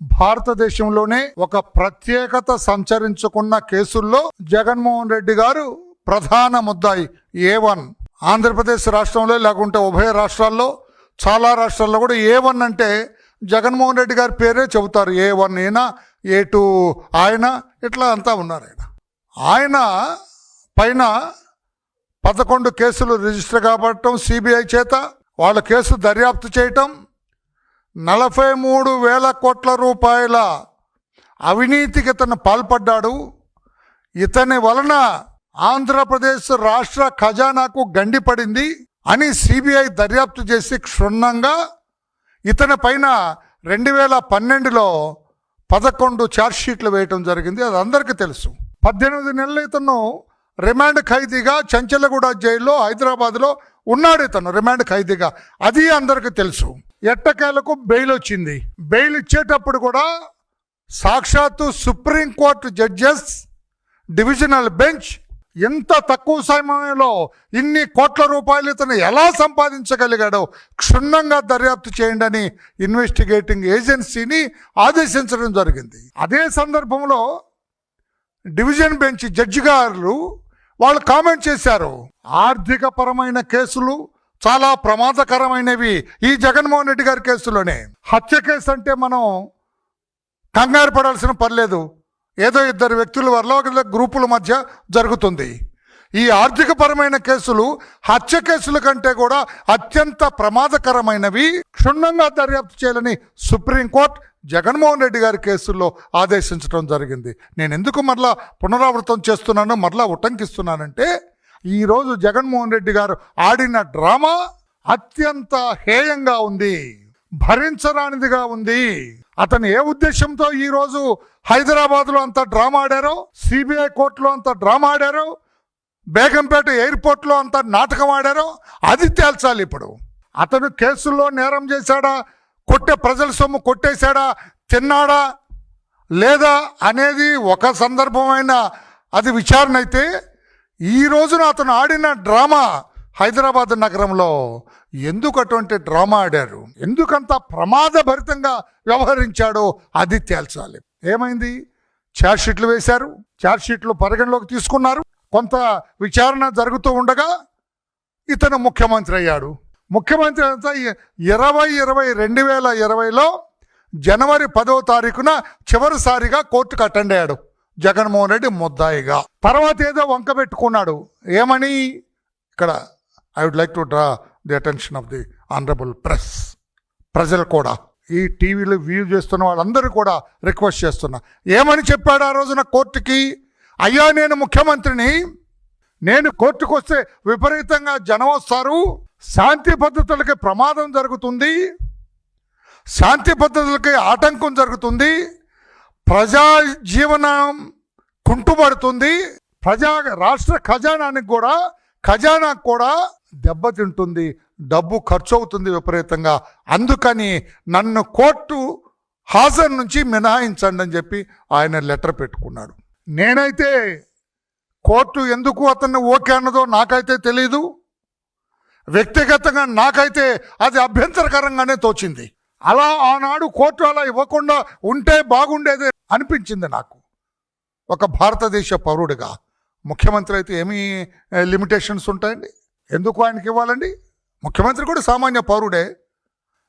భారతదేశంలోనే ఒక ప్రత్యేకత సంచరించుకున్న కేసుల్లో జగన్మోహన్ రెడ్డి గారు ప్రధాన ముద్దాయి ఏ వన్. ఆంధ్రప్రదేశ్ రాష్ట్రంలో లేకుంటే ఉభయ రాష్ట్రాల్లో చాలా రాష్ట్రాల్లో కూడా ఏ వన్ అంటే జగన్మోహన్ రెడ్డి గారి పేరే చెబుతారు. ఏ వన్ ఈయన ఏ టూ ఆయన ఇట్లా అంతా ఉన్నారు ఆయన. ఆయన పైన పదకొండు కేసులు రిజిస్టర్ కాబట్టడం సిబిఐ చేత వాళ్ళ కేసు దర్యాప్తు చేయటం నలభై మూడు వేల కోట్ల రూపాయల అవినీతికి ఇతను పాల్పడ్డాడు. ఇతని వలన ఆంధ్రప్రదేశ్ రాష్ట్ర ఖజానాకు గండిపడింది అని సిబిఐ దర్యాప్తు చేసి క్షుణ్ణంగా ఇతని పైన రెండు వేల పన్నెండులో పదకొండు ఛార్జ్షీట్లు వేయటం జరిగింది. అది అందరికీ తెలుసు. పద్దెనిమిది నెలలు ఇతను రిమాండ్ ఖైదీగా చంచలగూడ జైల్లో హైదరాబాద్లో ఉన్నాడు ఇతను రిమాండ్ ఖైదీగా. అది అందరికీ తెలుసు. ఎట్టకేలకు బెయిల్ వచ్చింది. బెయిల్ ఇచ్చేటప్పుడు కూడా సాక్షాత్తు సుప్రీంకోర్టు జడ్జెస్ డివిజనల్ బెంచ్ ఎంత తక్కువ సమయంలో ఇన్ని కోట్ల రూపాయలు ఇతను ఎలా సంపాదించగలిగాడో క్షుణ్ణంగా దర్యాప్తు చేయండి అని ఇన్వెస్టిగేటింగ్ ఏజెన్సీని ఆదేశించడం జరిగింది. అదే సందర్భంలో డివిజన్ బెంచ్ జడ్జి గారు వాళ్ళు కామెంట్ చేశారు. ఆర్థికపరమైన కేసులు చాలా ప్రమాదకరమైనవి ఈ జగన్మోహన్ రెడ్డి గారి కేసులోనే. హత్య కేసు అంటే మనం కంగారు పడాల్సిన పర్లేదు ఏదో ఇద్దరు వ్యక్తుల వల్ల గ్రూపుల మధ్య జరుగుతుంది. ఈ ఆర్థిక పరమైన కేసులు హత్య కేసుల కంటే కూడా అత్యంత ప్రమాదకరమైనవి క్షుణ్ణంగా దర్యాప్తు చేయాలని సుప్రీంకోర్టు జగన్మోహన్ రెడ్డి గారి కేసుల్లో ఆదేశించడం జరిగింది. నేను ఎందుకు మరలా పునరావృతం చేస్తున్నాను మరలా ఉటంకిస్తున్నానంటే ఈరోజు జగన్మోహన్ రెడ్డి గారు ఆడిన డ్రామా అత్యంత హేయంగా ఉంది భరించరానిదిగా ఉంది. అతను ఏ ఉద్దేశంతో ఈరోజు హైదరాబాద్లో అంత డ్రామా ఆడారో సిబిఐ కోర్టులో అంత డ్రామా ఆడారో బేగంపేట ఎయిర్పోర్ట్లో అంత నాటకం ఆడారో అది తేల్చాలి ఇప్పుడు. అతను కేసుల్లో నేరం చేశాడా కొట్టే ప్రజల సొమ్ము కొట్టేశాడా తిన్నాడా లేదా అనేది ఒక సందర్భమైన అది విచారణ అయితే ఈ రోజున అతను ఆడిన డ్రామా హైదరాబాద్ నగరంలో ఎందుకు అటువంటి డ్రామా ఆడారు? ఎందుకంత ప్రమాదభరితంగా వ్యవహరించాడో అది తేల్చాలి ఏమైంది? ఛార్జ్షీట్లు వేశారు. ఛార్జ్షీట్లు పరిగణలోకి తీసుకున్నారు. కొంత విచారణ జరుగుతూ ఉండగా ఇతను ముఖ్యమంత్రి అయ్యాడు. ముఖ్యమంత్రి అంతా ఇరవై ఇరవై రెండు వేల ఇరవైలో జనవరి పదో తారీఖున చివరిసారిగా కోర్టుకు అటెండ్ అయ్యాడు. జగన్మోహన్ రెడ్డి ముద్దాయిగా. తర్వాత ఏదో వంక పెట్టుకున్నాడు. ఏమని? ఇక్కడ I would like to draw the attention of the honourable press ప్రజలు కూడా. ఈ టీవీలో వ్యూ చేస్తున్న వాళ్ళందరూ కూడా రిక్వెస్ట్ చేస్తున్నా. ఏమని చెప్పాడు ఆ రోజున కోర్టుకి? అయ్యా నేను ముఖ్యమంత్రిని. నేను కోర్టుకు వస్తే విపరీతంగా జనం వస్తారు. శాంతి భద్రతలకి ప్రమాదం జరుగుతుంది. శాంతి భద్రతలకి ఆటంకం జరుగుతుంది. ప్రజా జీవనం కుంటుపడుతుంది ప్రజా రాష్ట్ర ఖజానానికి కూడా ఖజానాకు కూడా దెబ్బతింటుంది. డబ్బు ఖర్చు అవుతుంది విపరీతంగా. అందుకని నన్ను కోర్టు హాజరు నుంచి మినహాయించండి అని చెప్పి ఆయన లెటర్ పెట్టుకున్నాడు. నేనైతే కోర్టు ఎందుకు అతన్ని ఓకే అన్నదో నాకైతే తెలీదు. వ్యక్తిగతంగా నాకైతే అది అభ్యంతరకరంగానే తోచింది. అలా ఆనాడు కోర్టు అలా ఇవ్వకుండా ఉంటే బాగుండేది అనిపించింది నాకు. ఒక భారతదేశ పౌరుడిగా. ముఖ్యమంత్రి అయితే ఏమీ లిమిటేషన్స్ ఉంటాయండి? ఎందుకు ఆయనకి ఇవ్వాలండి? ముఖ్యమంత్రి కూడా సామాన్య పౌరుడే.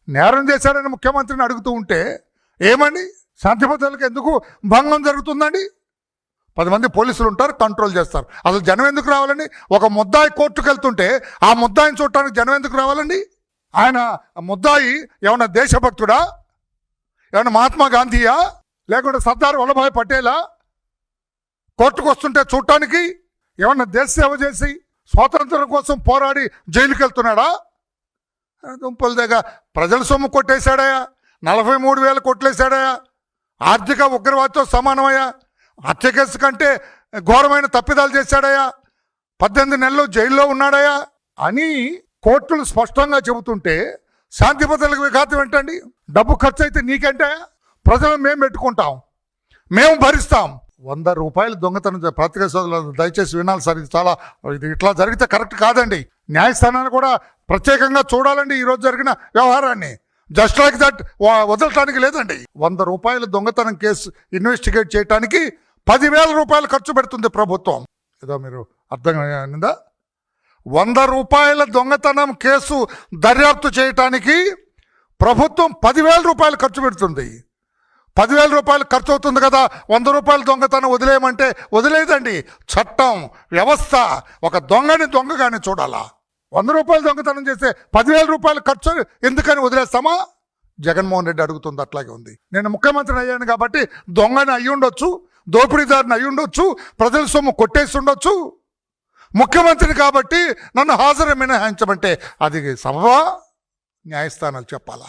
నేరం చేశాడని ముఖ్యమంత్రిని అడుగుతూ ఉంటే ఏమండి? శాంతి భద్రతలకు ఎందుకు భంగం జరుగుతుందండి? పది మంది పోలీసులు ఉంటారు కంట్రోల్ చేస్తారు. అసలు జనం ఎందుకు రావాలండి? ఒక ముద్దాయి కోర్టుకు వెళ్తుంటే ఆ ముద్దాయిని చూడటానికి జనం ఎందుకు రావాలండి? ఆయన ముద్దాయి ఏమన్నా దేశభక్తుడా? ఏమన్నా మహాత్మా గాంధీయా? లేకుంటే సర్దార్ వల్లభాయ్ పటేలా కోర్టుకు వస్తుంటే చూడటానికి ఏమన్నా దేశ సేవ చేసి స్వాతంత్రం కోసం పోరాడి జైలుకి వెళ్తున్నాడా దుంపల దగ్గర ప్రజల సొమ్ము కొట్టేశాడయా? నలభై మూడు వేలు కొట్లేశాడయా? ఆర్థిక ఉగ్రవాదితో సమానమయ్యా? హత్య కేసు కంటే ఘోరమైన తప్పిదాలు చేశాడయా? పద్దెనిమిది నెలలు జైల్లో ఉన్నాడయా? అని కోర్టులు స్పష్టంగా చెబుతుంటే శాంతి భద్రతలకు విఘాతం ఏంటండి? డబ్బు ఖర్చు అయితే నీకంటే ప్రజలు మేము పెట్టుకుంటాం మేము భరిస్తాం. వంద రూపాయలు దొంగతనం చే- పత్రికా సోదరులు దయచేసి వినాలి సార్ ఇది చాలా ఇది ఇట్లా జరిగితే కరెక్ట్ కాదండి. న్యాయస్థానాన్ని కూడా ప్రత్యేకంగా చూడాలండి ఈరోజు జరిగిన వ్యవహారాన్ని. జస్ట్ లైక్ దట్ వదలటానికి లేదండి. వంద రూపాయల దొంగతనం కేసు ఇన్వెస్టిగేట్ చేయడానికి పదివేల రూపాయలు ఖర్చు పెడుతుంది ప్రభుత్వం. ఏదో మీరు అర్థం అయిందా? వంద రూపాయల దొంగతనం కేసు దర్యాప్తు చేయటానికి ప్రభుత్వం పదివేల రూపాయలు ఖర్చు పెడుతుంది. పదివేల రూపాయలు ఖర్చు అవుతుంది కదా వంద రూపాయలు దొంగతనం వదిలేయమంటే వదిలేదండి. చట్టం వ్యవస్థ ఒక దొంగని దొంగగానే చూడాలా? వంద రూపాయలు దొంగతనం చేస్తే పదివేల రూపాయలు ఖర్చు ఎందుకని వదిలేస్తామా? జగన్మోహన్ రెడ్డి అడుగుతుంది అట్లాగే ఉంది. నేను ముఖ్యమంత్రిని అయ్యాను కాబట్టి దొంగని అయ్యి ఉండొచ్చు దోపిడీదారిని అయ్యి ఉండొచ్చు ప్రజల సొమ్ము కొట్టేసి ఉండొచ్చు. ముఖ్యమంత్రిని కాబట్టి నన్ను హాజరు మినహాయించమంటే అది సభ న్యాయస్థానాలు చెప్పాలా?